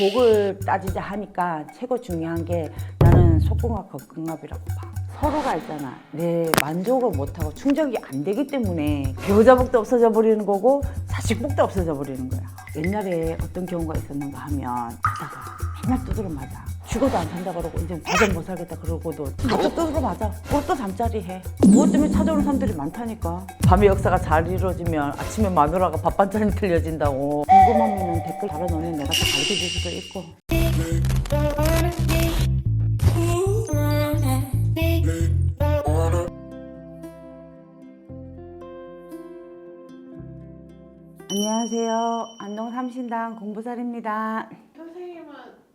복을 따지자 하니까 최고 중요한 게 나는 속궁합 겉궁합이라고 봐. 서로가 있잖아. 내 만족을 못하고 충족이 안 되기 때문에 배우자 복도 없어져 버리는 거고 자식 복도 없어져 버리는 거야. 옛날에 어떤 경우가 있었는가 하면 가다가 맨날 두드려 맞아. 죽어도 안 산다 그러고 이제 과정 못 살겠다 그러고도 또 두드려 맞아. 그것도 잠자리 해. 그것 때문에 찾아오는 사람들이 많다니까. 밤의 역사가 잘 이루어지면 아침에 마누라가 밥 반찬이 틀려진다고. 궁금하면 댓글 달아놓으면 내가 또 가르쳐 줄 수도 있고. 안녕하세요. 안동 삼신당 공부살입니다. 선생님은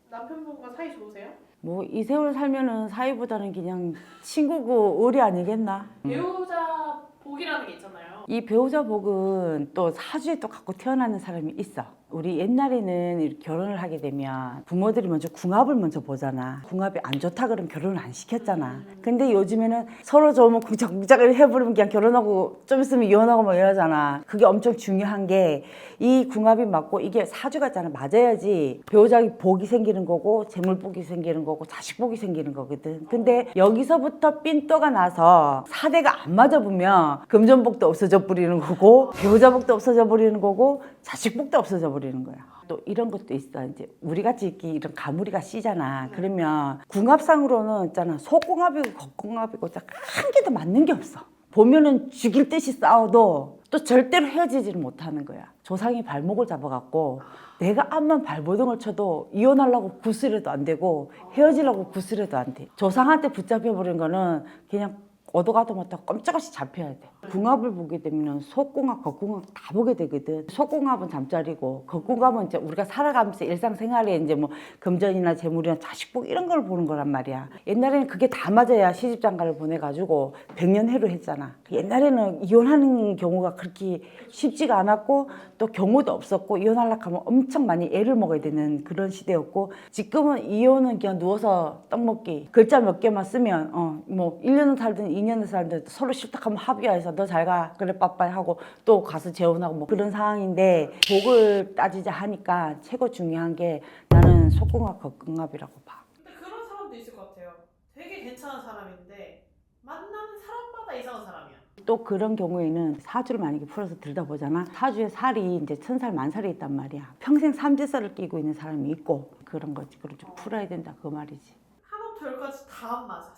남편분과 사이 좋으세요? 뭐 이 세월 살면은 사이보다는 그냥 친구고 의리 아니겠나? 음. 배우자 복이라는 게 있잖아요. 이 배우자 복은 또 사주에 또 갖고 태어나는 사람이 있어. 우리 옛날에는 결혼을 하게 되면 부모들이 먼저 궁합을 먼저 보잖아. 궁합이 안 좋다 그러면 결혼을 안 시켰잖아. 근데 요즘에는 서로 좋으면 쿵짝쿵짝을 해버리면 그냥 결혼하고 좀 있으면 이혼하고 뭐 이러잖아. 그게 엄청 중요한 게 이 궁합이 맞고 이게 사주가 있잖아. 맞아야지 배우자 복이 생기는 거고 재물 복이 생기는 거고 자식 복이 생기는 거거든. 근데 여기서부터 삔또가 나서 사대가 안 맞아 보면 금전복도 없어져 버리는 거고 배우자 복도 없어져 버리는 거고 자식 복도 없어져 버리는 거야. 또 이런 것도 있어. 이제 우리 같이 이렇게 이런 가무리가 씨잖아. 그러면 궁합상으로는 있잖아. 속궁합이고 겉궁합이고 딱한 개도 맞는 게 없어. 보면은 죽일 듯이 싸워도 또 절대로 헤어지지를 못하는 거야. 조상이 발목을 잡아갖고 내가 암만 발버둥을 쳐도 이혼하려고 구슬해도 안 되고 헤어지려고 구슬해도 안 돼. 조상한테 붙잡혀버린 거는 그냥 어도 가도 못하고 꼼짝없이 잡혀야 돼. 궁합을 보게 되면 속궁합, 겉궁합 다 보게 되거든. 속궁합은 잠자리고 겉궁합은 이제 우리가 살아가면서 일상생활에 이제 뭐 금전이나 재물이나 자식복 이런 걸 보는 거란 말이야. 옛날에는 그게 다 맞아야 시집장가를 보내가지고 백년해로 했잖아. 옛날에는 이혼하는 경우가 그렇게 쉽지가 않았고 또 경우도 없었고 이혼하려고 하면 엄청 많이 애를 먹어야 되는 그런 시대였고 지금은 이혼은 그냥 누워서 떡 먹기 글자 몇 개만 쓰면 어 뭐 1년을 살든 2년을 살든 서로 싫다하면 합의해서 너 잘 가 그래 빠빠이 하고 또 가서 재혼하고 뭐 그런 상황인데 복을 따지자 하니까 최고 중요한 게 나는 속궁합 겉궁합이라고 봐. 근데 그런 사람도 있을 것 같아요. 되게 괜찮은 사람인데 만나는 사람마다 이상한 사람이야. 또 그런 경우에는 사주를 만약에 풀어서 들다 보잖아. 사주에 살이 이제 천살 만살이 있단 말이야. 평생 삼재살을 끼고 있는 사람이 있고 그런 거지. 그걸 좀 풀어야 된다 그 말이지. 하나부터 열까지 다안 맞아.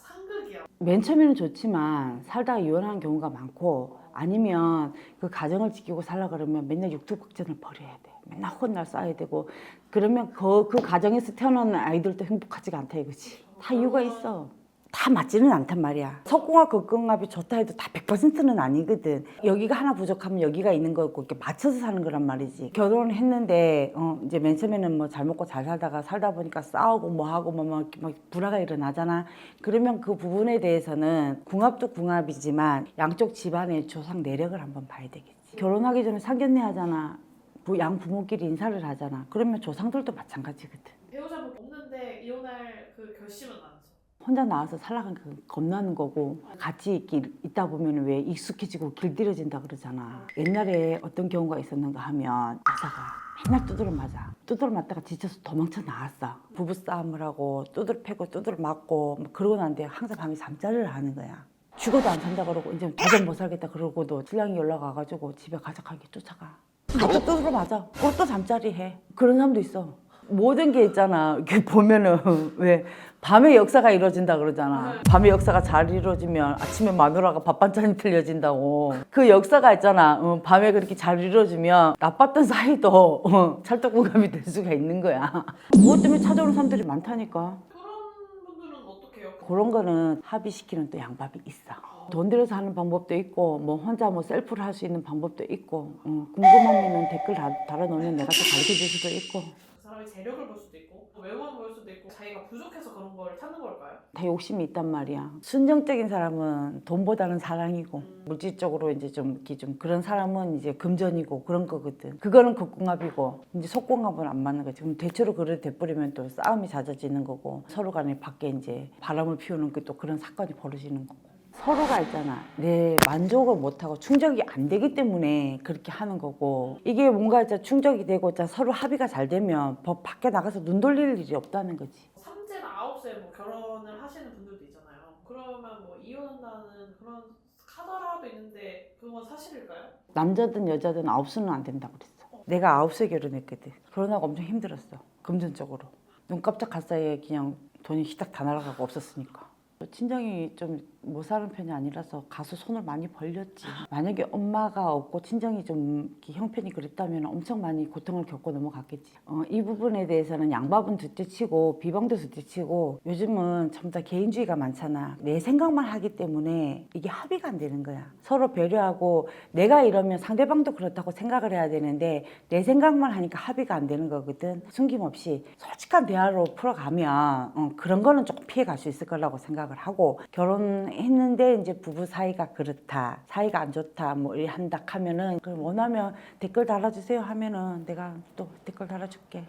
맨 처음에는 좋지만 살다가 이혼하는 경우가 많고 아니면 그 가정을 지키고 살라 그러면 맨날 육두걱정을 벌여야 돼. 맨날 혼날 쌓아야 되고 그러면 그, 그 가정에서 태어나는 아이들도 행복하지가 않다 이거지. 다 이유가 있어. 다 맞지는 않단 말이야. 석궁합, 극궁합이 좋다 해도 다 100%는 아니거든. 여기가 하나 부족하면 여기가 있는 거고 이렇게 맞춰서 사는 거란 말이지. 결혼을 했는데 어, 이제 맨 처음에는 뭐 잘 먹고 잘 살다가 살다 보니까 싸우고 뭐 하고 뭐 막, 막 불화가 일어나잖아. 그러면 그 부분에 대해서는 궁합도 궁합이지만 양쪽 집안의 조상 내력을 한번 봐야 되겠지. 결혼하기 전에 상견례 하잖아. 부- 양 부모끼리 인사를 하잖아. 그러면 조상들도 마찬가지거든. 배우자 복 없는데 이혼할 그 결심은 안. 혼자 나와서 살아가는 그 겁나는 거고 같이 있기, 있다 보면 왜 익숙해지고 길들여진다 그러잖아. 옛날에 어떤 경우가 있었는가 하면 여자가 맨날 두드려 맞아. 두드려 맞다가 지쳐서 도망쳐 나왔어. 부부싸움을 하고 두드려 패고 두드려 맞고 뭐 그러고 난데 항상 밤에 잠자리를 하는 거야. 죽어도 안 산다 그러고 이제 도전 못 살겠다 그러고도 신랑이 연락 와가지고 집에 가자하게 쫓아가. 또 두드려 맞아. 그것도 잠자리 해. 그런 사람도 있어 모든 게 있잖아. 이렇게 보면은 왜 밤의 역사가 이루어진다 그러잖아. 밤의 역사가 잘 이루어지면 아침에 마누라가 밥 반찬이 틀려진다고. 그 역사가 있잖아. 어, 밤에 그렇게 잘 이루어지면 나빴던 사이도 어, 찰떡궁합이 될 수가 있는 거야. 그것 때문에 찾아오는 사람들이 많다니까. 그런 분들은 어떻게 해요? 그런 거는 합의시키는 또 양밥이 있어. 돈 들여서 하는 방법도 있고 뭐 혼자 뭐 셀프를 할 수 있는 방법도 있고 어, 궁금하면은 댓글 다, 달아놓으면 내가 또 가르쳐 줄 수도 있고 재력을 볼 수도 있고 외모만 볼 수도 있고 자기가 부족해서 그런 걸 찾는 걸까요? 다 욕심이 있단 말이야. 순정적인 사람은 돈보다는 사랑이고 물질적으로 이제 좀 이렇게 좀 그런 사람은 이제 금전이고 그런 거거든. 그거는 극궁합이고 이제 속궁합은 안 맞는 거지. 그럼 대체로 그래 돼버리면 또 싸움이 잦아지는 거고 서로 간에 밖에 이제 바람을 피우는 게 또 그런 사건이 벌어지는 거고. 서로가 있잖아. 내 만족을 못하고 충족이 안 되기 때문에 그렇게 하는 거고 이게 뭔가 진짜 충족이 되고 진짜 서로 합의가 잘 되면 법 밖에 나가서 눈 돌릴 일이 없다는 거지. 삼재나 아홉 세뭐 결혼을 하시는 분들도 있잖아요. 그러면 뭐 이혼한다는 그런 카더라도 있는데 그건 사실일까요? 남자든 여자든 아홉 수는 안 된다고 그랬어. 내가 아홉 세 결혼했거든. 결혼하고 엄청 힘들었어. 금전적으로. 눈 깜짝할 사이에 그냥 돈이 희딱 다 날아가고 없었으니까. 친정이 좀 못 사는 편이 아니라서 가서 손을 많이 벌렸지. 만약에 엄마가 없고 친정이 좀 형편이 그랬다면 엄청 많이 고통을 겪고 넘어갔겠지. 어, 이 부분에 대해서는 양밥은 둘째치고 비방도 둘째치고 요즘은 다 개인주의가 많잖아. 내 생각만 하기 때문에 이게 합의가 안 되는 거야. 서로 배려하고 내가 이러면 상대방도 그렇다고 생각을 해야 되는데 내 생각만 하니까 합의가 안 되는 거거든. 숨김없이 솔직한 대화로 풀어가면 어, 그런 거는 조금 피해 갈 수 있을 거라고 생각을 하고 결혼 했는데 이제 부부 사이가 그렇다, 사이가 안 좋다, 뭐 한다 하면은 그럼 원하면 댓글 달아주세요 하면은 내가 또 댓글 달아줄게.